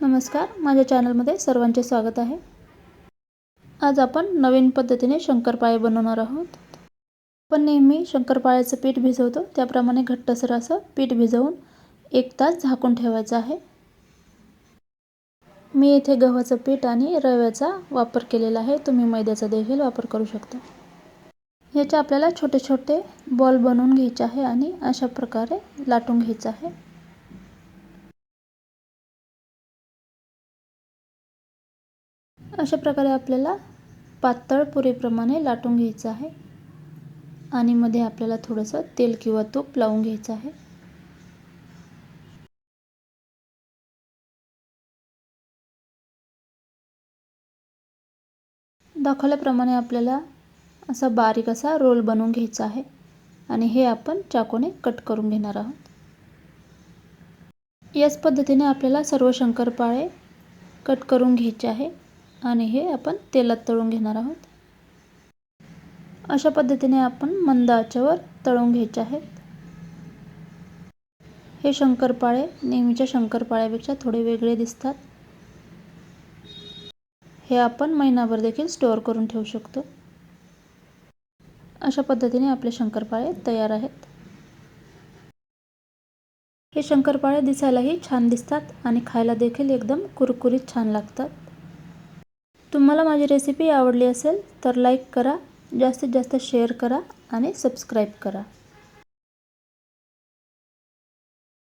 नमस्कार माझ्या चॅनलमध्ये सर्वांचे स्वागत आहे. आज आपण नवीन पद्धतीने शंकरपाळे बनवणार आहोत. आपण नेहमी शंकरपाळ्याचं पीठ भिजवतो त्याप्रमाणे घट्टसर असं पीठ भिजवून एक तास झाकून ठेवायचं आहे. मी इथे गव्हाचं पीठ आणि रव्याचा वापर केलेला आहे तुम्ही मैद्याचा देखील वापर करू शकता. ह्याचे आपल्याला छोटे छोटे बॉल बनवून घ्यायचे आहे आणि अशा प्रकारे लाटून घ्यायचं आहे. अशा प्रकारे आपल्याला पातळ पुरीप्रमाणे लाटून घ्यायचं आहे. आणि मध्ये आपल्याला थोडंसं तेल किंवा तूप लावून घ्यायचं आहे. दाखवल्याप्रमाणे आपल्याला असा बारीक असा रोल बनवून घ्यायचा आहे. आणि हे आपण चाकूने कट करून घेणार आहोत. याच पद्धतीने आपल्याला सर्व शंकरपाळे कट करून घ्यायचे आहे. आणि हे आपण तेलात तळून घेणार आहोत. अशा पद्धतीने आपण मंद आचेवर तळून घ्यायचे आहेत. हे शंकरपाळे नेहमीच्या शंकरपाळ्यापेक्षा थोडे वेगळे दिसतात. हे आपण महिनाभर देखील स्टोअर करून ठेवू शकतो. अशा पद्धतीने आपले शंकरपाळे तयार आहेत. हे शंकरपाळे दिसायलाही छान दिसतात आणि खायला देखील एकदम कुरकुरीत छान लागतात. तुम्हाला माझी रेसिपी आवडली असेल तर लाईक करा जास्तीत जास्त शेअर करा आणि सबस्क्राईब करा.